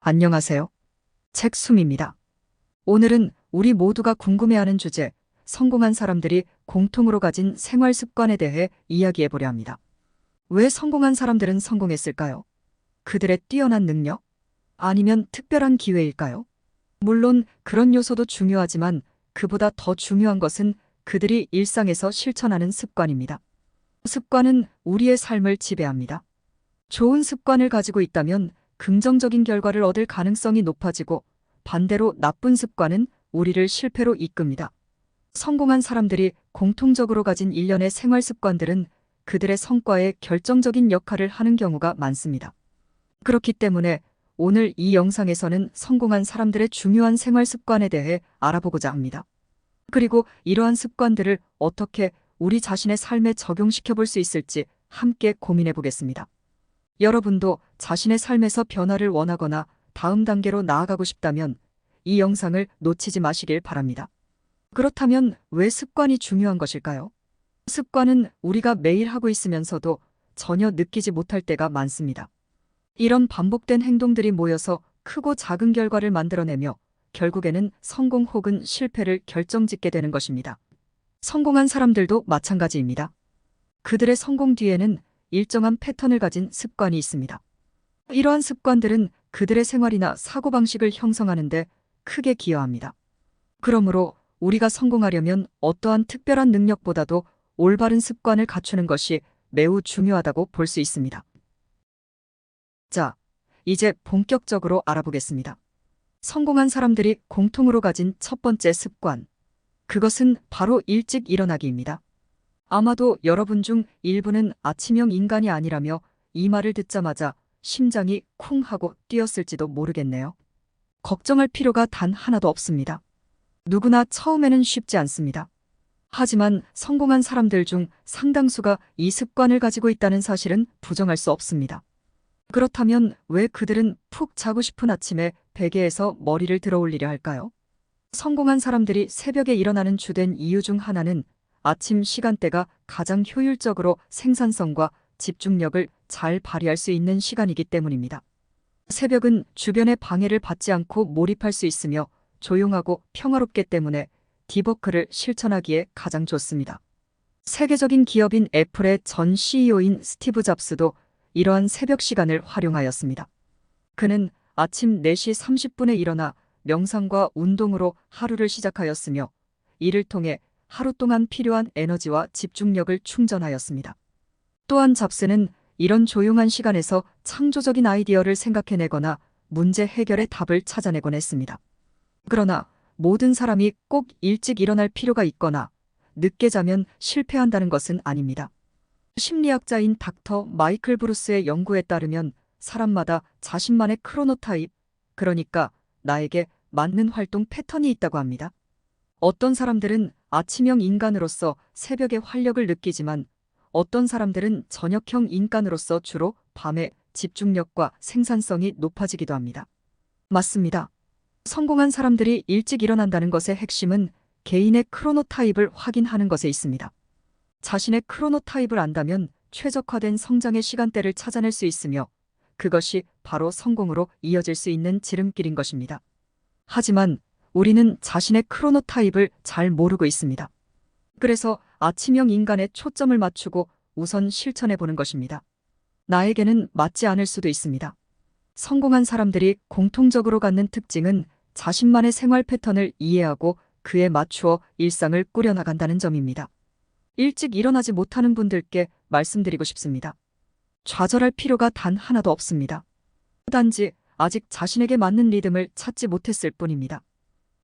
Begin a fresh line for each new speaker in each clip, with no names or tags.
안녕하세요. 책숨입니다. 오늘은 우리 모두가 궁금해하는 주제, 성공한 사람들이 공통으로 가진 생활 습관에 대해 이야기해 보려 합니다. 왜 성공한 사람들은 성공했을까요? 그들의 뛰어난 능력? 아니면 특별한 기회일까요? 물론 그런 요소도 중요하지만 그보다 더 중요한 것은 그들이 일상에서 실천하는 습관입니다. 습관은 우리의 삶을 지배합니다. 좋은 습관을 가지고 있다면 긍정적인 결과를 얻을 가능성이 높아지고 반대로 나쁜 습관은 우리를 실패로 이끕니다. 성공한 사람들이 공통적으로 가진 일련의 생활 습관들은 그들의 성과에 결정적인 역할을 하는 경우가 많습니다. 그렇기 때문에 오늘 이 영상에서는 성공한 사람들의 중요한 생활 습관에 대해 알아보고자 합니다. 그리고 이러한 습관들을 어떻게 우리 자신의 삶에 적용시켜 볼 수 있을지 함께 고민해 보겠습니다. 여러분도 자신의 삶에서 변화를 원하거나 다음 단계로 나아가고 싶다면 이 영상을 놓치지 마시길 바랍니다. 그렇다면 왜 습관이 중요한 것일까요? 습관은 우리가 매일 하고 있으면서도 전혀 느끼지 못할 때가 많습니다. 이런 반복된 행동들이 모여서 크고 작은 결과를 만들어내며 결국에는 성공 혹은 실패를 결정짓게 되는 것입니다. 성공한 사람들도 마찬가지입니다. 그들의 성공 뒤에는 일정한 패턴을 가진 습관이 있습니다. 이러한 습관들은 그들의 생활이나 사고방식을 형성하는 데 크게 기여합니다. 그러므로 우리가 성공하려면 어떠한 특별한 능력보다도 올바른 습관을 갖추는 것이 매우 중요하다고 볼 수 있습니다. 자, 이제 본격적으로 알아보겠습니다. 성공한 사람들이 공통으로 가진 첫 번째 습관. 그것은 바로 일찍 일어나기입니다. 아마도 여러분 중 일부는 아침형 인간이 아니라며 이 말을 듣자마자 심장이 쿵 하고 뛰었을지도 모르겠네요. 걱정할 필요가 단 하나도 없습니다. 누구나 처음에는 쉽지 않습니다. 하지만 성공한 사람들 중 상당수가 이 습관을 가지고 있다는 사실은 부정할 수 없습니다. 그렇다면 왜 그들은 푹 자고 싶은 아침에 베개에서 머리를 들어 올리려 할까요? 성공한 사람들이 새벽에 일어나는 주된 이유 중 하나는 아침 시간대가 가장 효율적으로 생산성과 집중력을 잘 발휘할 수 있는 시간이기 때문입니다. 새벽은 주변의 방해를 받지 않고 몰입할 수 있으며 조용하고 평화롭기 때문에 디버크를 실천하기에 가장 좋습니다. 세계적인 기업인 애플의 전 CEO인 스티브 잡스도 이러한 새벽 시간을 활용하였습니다. 그는 아침 4시 30분에 일어나 명상과 운동으로 하루를 시작하였으며 이를 통해 하루 동안 필요한 에너지와 집중력을 충전하였습니다. 또한 잡스는 이런 조용한 시간에서 창조적인 아이디어를 생각해내거나 문제 해결의 답을 찾아내곤 했습니다. 그러나 모든 사람이 꼭 일찍 일어날 필요가 있거나 늦게 자면 실패한다는 것은 아닙니다. 심리학자인 닥터 마이클 브루스의 연구에 따르면 사람마다 자신만의 크로노타입, 그러니까 나에게 맞는 활동 패턴이 있다고 합니다. 어떤 사람들은 아침형 인간으로서 새벽에 활력을 느끼지만 어떤 사람들은 저녁형 인간으로서 주로 밤에 집중력과 생산성이 높아지기도 합니다. 맞습니다. 성공한 사람들이 일찍 일어난다는 것의 핵심은 개인의 크로노타입을 확인하는 것에 있습니다. 자신의 크로노타입을 안다면 최적화된 성장의 시간대를 찾아낼 수 있으며 그것이 바로 성공으로 이어질 수 있는 지름길인 것입니다. 하지만 우리는 자신의 크로노타입을 잘 모르고 있습니다. 그래서 아침형 인간에 초점을 맞추고 우선 실천해 보는 것입니다. 나에게는 맞지 않을 수도 있습니다. 성공한 사람들이 공통적으로 갖는 특징은 자신만의 생활 패턴을 이해하고 그에 맞추어 일상을 꾸려나간다는 점입니다. 일찍 일어나지 못하는 분들께 말씀드리고 싶습니다. 좌절할 필요가 단 하나도 없습니다. 단지 아직 자신에게 맞는 리듬을 찾지 못했을 뿐입니다.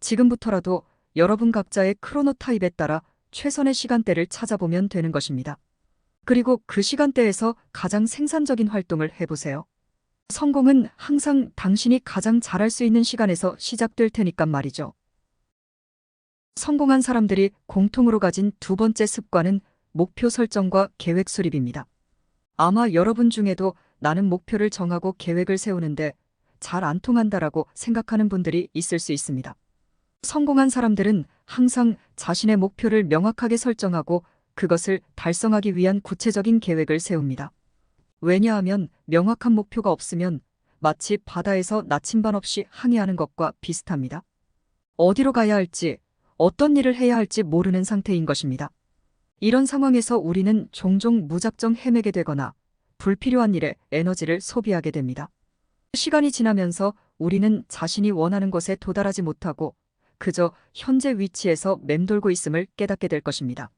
지금부터라도 여러분 각자의 크로노타입에 따라 최선의 시간대를 찾아보면 되는 것입니다. 그리고 그 시간대에서 가장 생산적인 활동을 해보세요. 성공은 항상 당신이 가장 잘할 수 있는 시간에서 시작될 테니까 말이죠. 성공한 사람들이 공통으로 가진 두 번째 습관은 목표 설정과 계획 수립입니다. 아마 여러분 중에도 나는 목표를 정하고 계획을 세우는데 잘 안 통한다라고 생각하는 분들이 있을 수 있습니다. 성공한 사람들은 항상 자신의 목표를 명확하게 설정하고 그것을 달성하기 위한 구체적인 계획을 세웁니다. 왜냐하면 명확한 목표가 없으면 마치 바다에서 나침반 없이 항해하는 것과 비슷합니다. 어디로 가야 할지, 어떤 일을 해야 할지 모르는 상태인 것입니다. 이런 상황에서 우리는 종종 무작정 헤매게 되거나 불필요한 일에 에너지를 소비하게 됩니다. 시간이 지나면서 우리는 자신이 원하는 곳에 도달하지 못하고 그저 현재 위치에서 맴돌고 있음을 깨닫게 될 것입니다.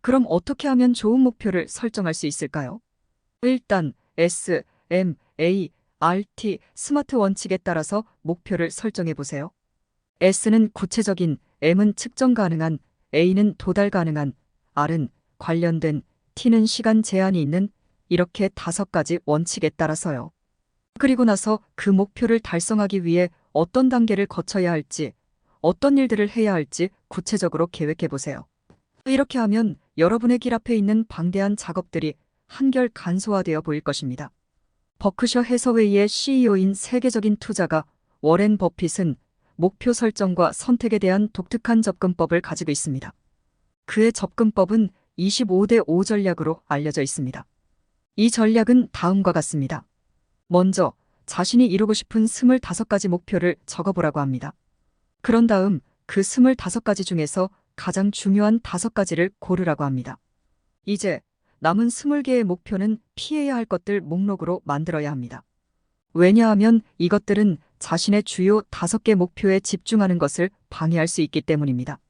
그럼 어떻게 하면 좋은 목표를 설정할 수 있을까요? 일단 S, M, A, R, T 스마트 원칙에 따라서 목표를 설정해 보세요. S는 구체적인, M은 측정 가능한, A는 도달 가능한, R은 관련된, T는 시간 제한이 있는 이렇게 다섯 가지 원칙에 따라서요. 그리고 나서 그 목표를 달성하기 위해 어떤 단계를 거쳐야 할지, 어떤 일들을 해야 할지 구체적으로 계획해 보세요. 이렇게 하면 여러분의 길 앞에 있는 방대한 작업들이 한결 간소화되어 보일 것입니다. 버크셔 해서웨이의 CEO인 세계적인 투자가 워렌 버핏은 목표 설정과 선택에 대한 독특한 접근법을 가지고 있습니다. 그의 접근법은 25대 5 전략으로 알려져 있습니다. 이 전략은 다음과 같습니다. 먼저 자신이 이루고 싶은 25가지 목표를 적어보라고 합니다. 그런 다음 그 25가지 중에서 가장 중요한 5가지를 고르라고 합니다. 이제 남은 20개의 목표는 피해야 할 것들 목록으로 만들어야 합니다. 왜냐하면 이것들은 자신의 주요 5개 목표에 집중하는 것을 방해할 수 있기 때문입니다.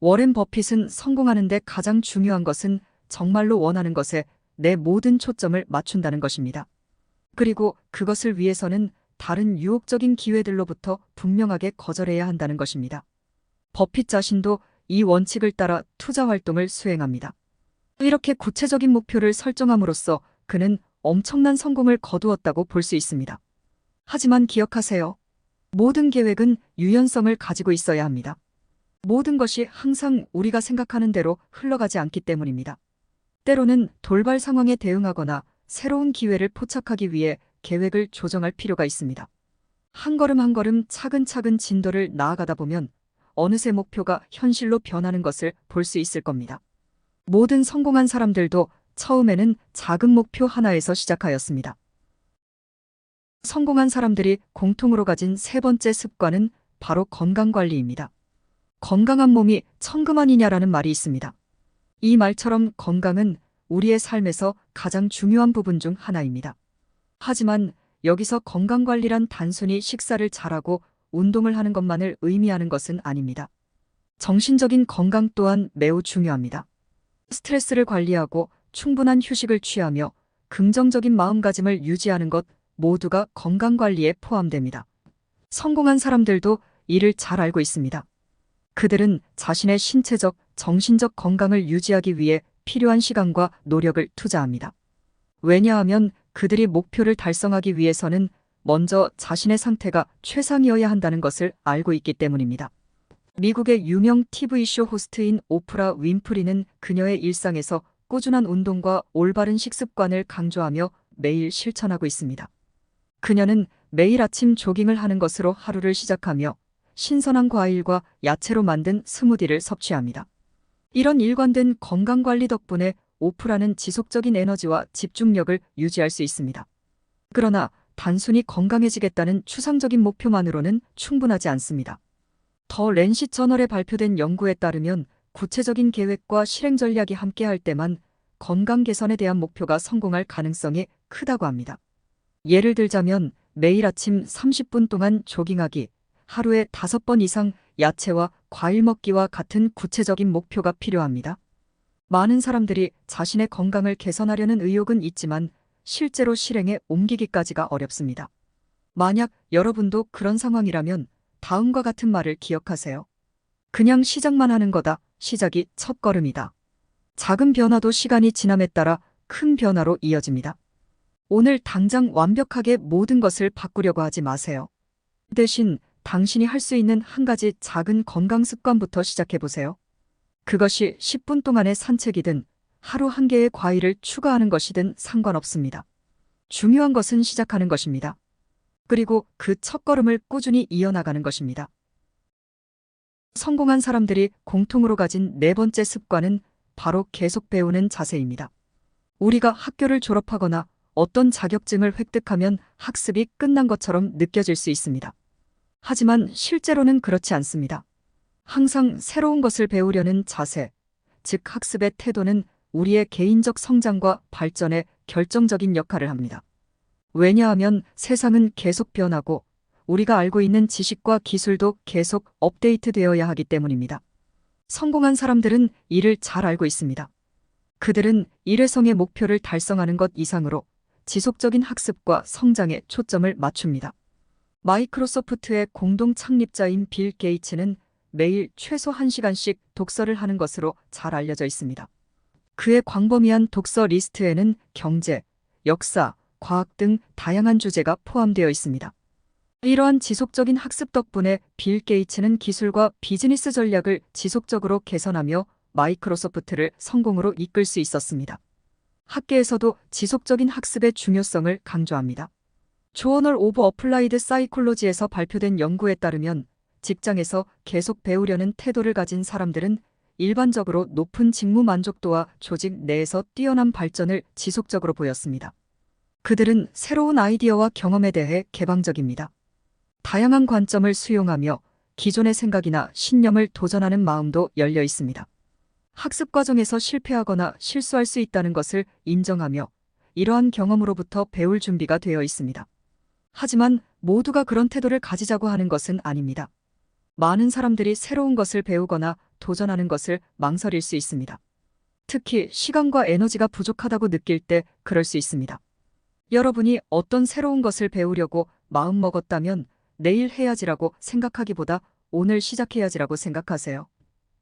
워렌 버핏은 성공하는데 가장 중요한 것은 정말로 원하는 것에 내 모든 초점을 맞춘다는 것입니다. 그리고 그것을 위해서는 다른 유혹적인 기회들로부터 분명하게 거절해야 한다는 것입니다. 버핏 자신도 이 원칙을 따라 투자 활동을 수행합니다. 이렇게 구체적인 목표를 설정함으로써 그는 엄청난 성공을 거두었다고 볼 수 있습니다. 하지만 기억하세요. 모든 계획은 유연성을 가지고 있어야 합니다. 모든 것이 항상 우리가 생각하는 대로 흘러가지 않기 때문입니다. 때로는 돌발 상황에 대응하거나 새로운 기회를 포착하기 위해 계획을 조정할 필요가 있습니다. 한 걸음 한 걸음 차근차근 진도를 나아가다 보면 어느새 목표가 현실로 변하는 것을 볼 수 있을 겁니다. 모든 성공한 사람들도 처음에는 작은 목표 하나에서 시작하였습니다. 성공한 사람들이 공통으로 가진 세 번째 습관은 바로 건강관리입니다. 건강한 몸이 천금만이냐라는 말이 있습니다. 이 말처럼 건강은 우리의 삶에서 가장 중요한 부분 중 하나입니다. 하지만 여기서 건강관리란 단순히 식사를 잘하고 운동을 하는 것만을 의미하는 것은 아닙니다. 정신적인 건강 또한 매우 중요합니다. 스트레스를 관리하고 충분한 휴식을 취하며 긍정적인 마음가짐을 유지하는 것 모두가 건강관리에 포함됩니다. 성공한 사람들도 이를 잘 알고 있습니다. 그들은 자신의 신체적, 정신적 건강을 유지하기 위해 필요한 시간과 노력을 투자합니다. 왜냐하면 그들이 목표를 달성하기 위해서는 먼저 자신의 상태가 최상이어야 한다는 것을 알고 있기 때문입니다. 미국의 유명 TV쇼 호스트인 오프라 윈프리는 그녀의 일상에서 꾸준한 운동과 올바른 식습관을 강조하며 매일 실천하고 있습니다. 그녀는 매일 아침 조깅을 하는 것으로 하루를 시작하며 신선한 과일과 야채로 만든 스무디를 섭취합니다. 이런 일관된 건강관리 덕분에 오프라는 지속적인 에너지와 집중력을 유지할 수 있습니다. 그러나 단순히 건강해지겠다는 추상적인 목표만으로는 충분하지 않습니다. 더 렌시 저널에 발표된 연구에 따르면 구체적인 계획과 실행 전략이 함께할 때만 건강 개선에 대한 목표가 성공할 가능성이 크다고 합니다. 예를 들자면 매일 아침 30분 동안 조깅하기, 하루에 5번 이상 야채와 과일 먹기와 같은 구체적인 목표가 필요합니다. 많은 사람들이 자신의 건강을 개선하려는 의욕은 있지만 실제로 실행에 옮기기까지가 어렵습니다. 만약 여러분도 그런 상황이라면 다음과 같은 말을 기억하세요. 그냥 시작만 하는 거다. 시작이 첫 걸음이다. 작은 변화도 시간이 지남에 따라 큰 변화로 이어집니다. 오늘 당장 완벽하게 모든 것을 바꾸려고 하지 마세요. 대신 당신이 할 수 있는 한 가지 작은 건강 습관부터 시작해 보세요. 그것이 10분 동안의 산책이든 하루 한 개의 과일을 추가하는 것이든 상관없습니다. 중요한 것은 시작하는 것입니다. 그리고 그 첫걸음을 꾸준히 이어나가는 것입니다. 성공한 사람들이 공통으로 가진 네 번째 습관은 바로 계속 배우는 자세입니다. 우리가 학교를 졸업하거나 어떤 자격증을 획득하면 학습이 끝난 것처럼 느껴질 수 있습니다. 하지만 실제로는 그렇지 않습니다. 항상 새로운 것을 배우려는 자세, 즉 학습의 태도는 우리의 개인적 성장과 발전에 결정적인 역할을 합니다. 왜냐하면 세상은 계속 변하고 우리가 알고 있는 지식과 기술도 계속 업데이트되어야 하기 때문입니다. 성공한 사람들은 이를 잘 알고 있습니다. 그들은 일회성의 목표를 달성하는 것 이상으로 지속적인 학습과 성장에 초점을 맞춥니다. 마이크로소프트의 공동 창립자인 빌 게이츠는 매일 최소 1시간씩 독서를 하는 것으로 잘 알려져 있습니다. 그의 광범위한 독서 리스트에는 경제, 역사, 과학 등 다양한 주제가 포함되어 있습니다. 이러한 지속적인 학습 덕분에 빌 게이츠는 기술과 비즈니스 전략을 지속적으로 개선하며 마이크로소프트를 성공으로 이끌 수 있었습니다. 학계에서도 지속적인 학습의 중요성을 강조합니다. 조어널 오브 어플라이드 사이콜로지에서 발표된 연구에 따르면 직장에서 계속 배우려는 태도를 가진 사람들은 일반적으로 높은 직무 만족도와 조직 내에서 뛰어난 발전을 지속적으로 보였습니다. 그들은 새로운 아이디어와 경험에 대해 개방적입니다. 다양한 관점을 수용하며 기존의 생각이나 신념을 도전하는 마음도 열려 있습니다. 학습 과정에서 실패하거나 실수할 수 있다는 것을 인정하며 이러한 경험으로부터 배울 준비가 되어 있습니다. 하지만 모두가 그런 태도를 가지자고 하는 것은 아닙니다. 많은 사람들이 새로운 것을 배우거나 도전하는 것을 망설일 수 있습니다. 특히 시간과 에너지가 부족하다고 느낄 때 그럴 수 있습니다. 여러분이 어떤 새로운 것을 배우려고 마음먹었다면 내일 해야지라고 생각하기보다 오늘 시작해야지라고 생각하세요.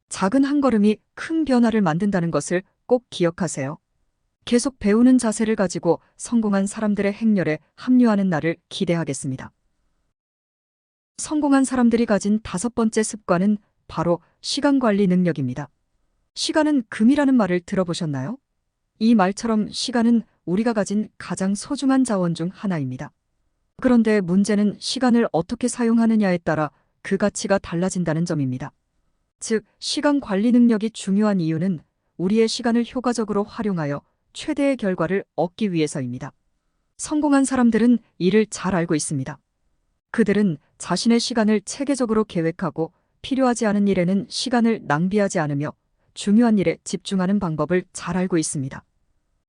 작은 한 걸음이 큰 변화를 만든다는 것을 꼭 기억하세요. 계속 배우는 자세를 가지고 성공한 사람들의 행렬에 합류하는 날을 기대하겠습니다. 성공한 사람들이 가진 다섯 번째 습관은 바로 시간 관리 능력입니다. 시간은 금이라는 말을 들어보셨나요? 이 말처럼 시간은 우리가 가진 가장 소중한 자원 중 하나입니다. 그런데 문제는 시간을 어떻게 사용하느냐에 따라 그 가치가 달라진다는 점입니다. 즉, 시간 관리 능력이 중요한 이유는 우리의 시간을 효과적으로 활용하여 최대의 결과를 얻기 위해서입니다. 성공한 사람들은 이를 잘 알고 있습니다. 그들은 자신의 시간을 체계적으로 계획하고 필요하지 않은 일에는 시간을 낭비하지 않으며 중요한 일에 집중하는 방법을 잘 알고 있습니다.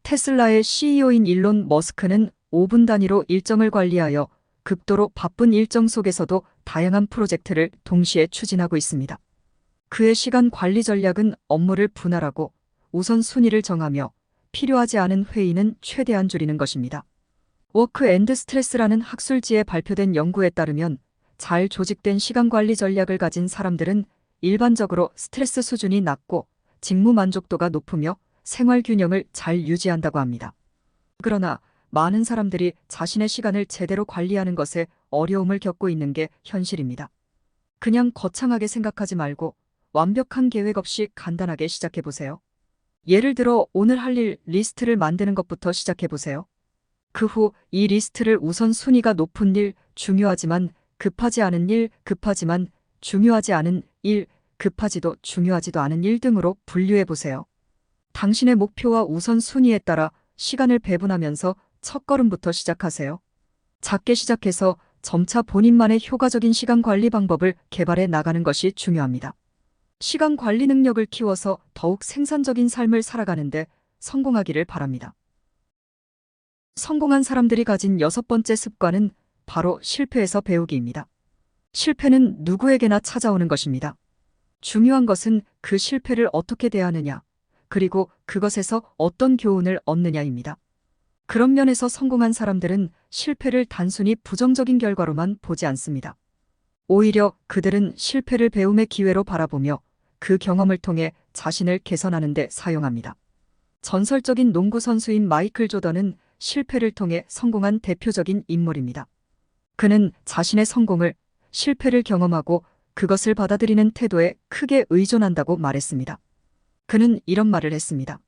테슬라의 CEO인 일론 머스크는 5분 단위로 일정을 관리하여 극도로 바쁜 일정 속에서도 다양한 프로젝트를 동시에 추진하고 있습니다. 그의 시간 관리 전략은 업무를 분할하고 우선 순위를 정하며 필요하지 않은 회의는 최대한 줄이는 것입니다. 워크 앤드 스트레스라는 학술지에 발표된 연구에 따르면 잘 조직된 시간 관리 전략을 가진 사람들은 일반적으로 스트레스 수준이 낮고 직무 만족도가 높으며 생활 균형을 잘 유지한다고 합니다. 그러나 많은 사람들이 자신의 시간을 제대로 관리하는 것에 어려움을 겪고 있는 게 현실입니다. 그냥 거창하게 생각하지 말고 완벽한 계획 없이 간단하게 시작해 보세요. 예를 들어 오늘 할 일 리스트를 만드는 것부터 시작해 보세요. 그 후 이 리스트를 우선 순위가 높은 일, 중요하지만 급하지 않은 일, 급하지만 중요하지 않은 일, 급하지도 중요하지도 않은 일 등으로 분류해 보세요. 당신의 목표와 우선 순위에 따라 시간을 배분하면서 첫 걸음부터 시작하세요. 작게 시작해서 점차 본인만의 효과적인 시간 관리 방법을 개발해 나가는 것이 중요합니다. 시간 관리 능력을 키워서 더욱 생산적인 삶을 살아가는데 성공하기를 바랍니다. 성공한 사람들이 가진 여섯 번째 습관은 바로 실패에서 배우기입니다. 실패는 누구에게나 찾아오는 것입니다. 중요한 것은 그 실패를 어떻게 대하느냐, 그리고 그것에서 어떤 교훈을 얻느냐입니다. 그런 면에서 성공한 사람들은 실패를 단순히 부정적인 결과로만 보지 않습니다. 오히려 그들은 실패를 배움의 기회로 바라보며 그 경험을 통해 자신을 개선하는 데 사용합니다. 전설적인 농구 선수인 마이클 조던은 실패를 통해 성공한 대표적인 인물입니다. 그는 자신의 성공을 실패를 경험하고 그것을 받아들이는 태도에 크게 의존한다고 말했습니다. 그는 이런 말을 했습니다.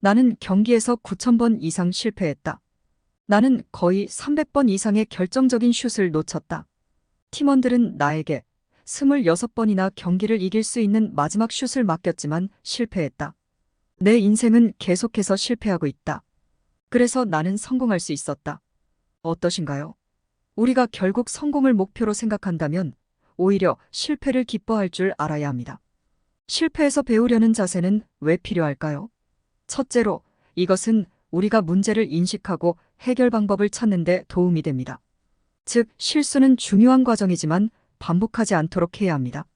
나는 경기에서 9,000번 이상 실패했다. 나는 거의 300번 이상의 결정적인 슛을 놓쳤다. 팀원들은 나에게 26번이나 경기를 이길 수 있는 마지막 슛을 맡겼지만 실패했다. 내 인생은 계속해서 실패하고 있다. 그래서 나는 성공할 수 있었다. 어떠신가요? 우리가 결국 성공을 목표로 생각한다면 오히려 실패를 기뻐할 줄 알아야 합니다. 실패에서 배우려는 자세는 왜 필요할까요? 첫째로, 이것은 우리가 문제를 인식하고 해결 방법을 찾는 데 도움이 됩니다. 즉, 실수는 중요한 과정이지만 반복하지 않도록 해야 합니다.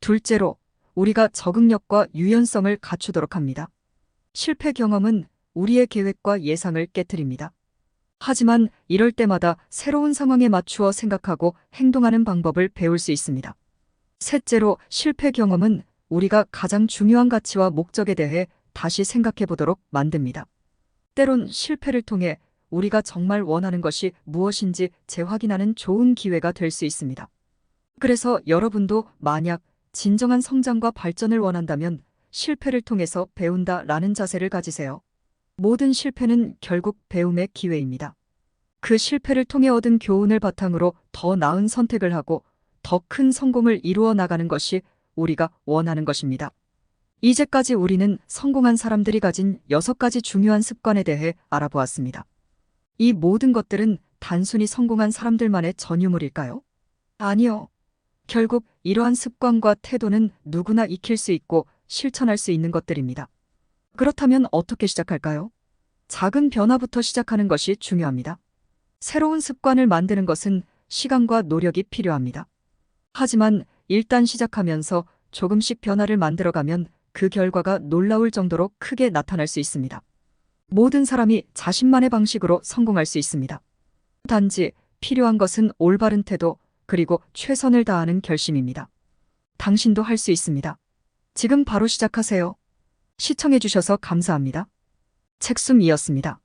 둘째로, 우리가 적응력과 유연성을 갖추도록 합니다. 실패 경험은 우리의 계획과 예상을 깨뜨립니다. 하지만 이럴 때마다 새로운 상황에 맞추어 생각하고 행동하는 방법을 배울 수 있습니다. 셋째로 실패 경험은 우리가 가장 중요한 가치와 목적에 대해 다시 생각해 보도록 만듭니다. 때론 실패를 통해 우리가 정말 원하는 것이 무엇인지 재확인하는 좋은 기회가 될 수 있습니다. 그래서 여러분도 만약 진정한 성장과 발전을 원한다면 실패를 통해서 배운다 라는 자세를 가지세요. 모든 실패는 결국 배움의 기회입니다. 그 실패를 통해 얻은 교훈을 바탕으로 더 나은 선택을 하고 더 큰 성공을 이루어 나가는 것이 우리가 원하는 것입니다. 이제까지 우리는 성공한 사람들이 가진 여섯 가지 중요한 습관에 대해 알아보았습니다. 이 모든 것들은 단순히 성공한 사람들만의 전유물일까요? 아니요. 결국 이러한 습관과 태도는 누구나 익힐 수 있고 실천할 수 있는 것들입니다. 그렇다면 어떻게 시작할까요? 작은 변화부터 시작하는 것이 중요합니다. 새로운 습관을 만드는 것은 시간과 노력이 필요합니다. 하지만 일단 시작하면서 조금씩 변화를 만들어가면 그 결과가 놀라울 정도로 크게 나타날 수 있습니다. 모든 사람이 자신만의 방식으로 성공할 수 있습니다. 단지 필요한 것은 올바른 태도, 그리고 최선을 다하는 결심입니다. 당신도 할 수 있습니다. 지금 바로 시작하세요. 시청해주셔서 감사합니다. 책숨이었습니다.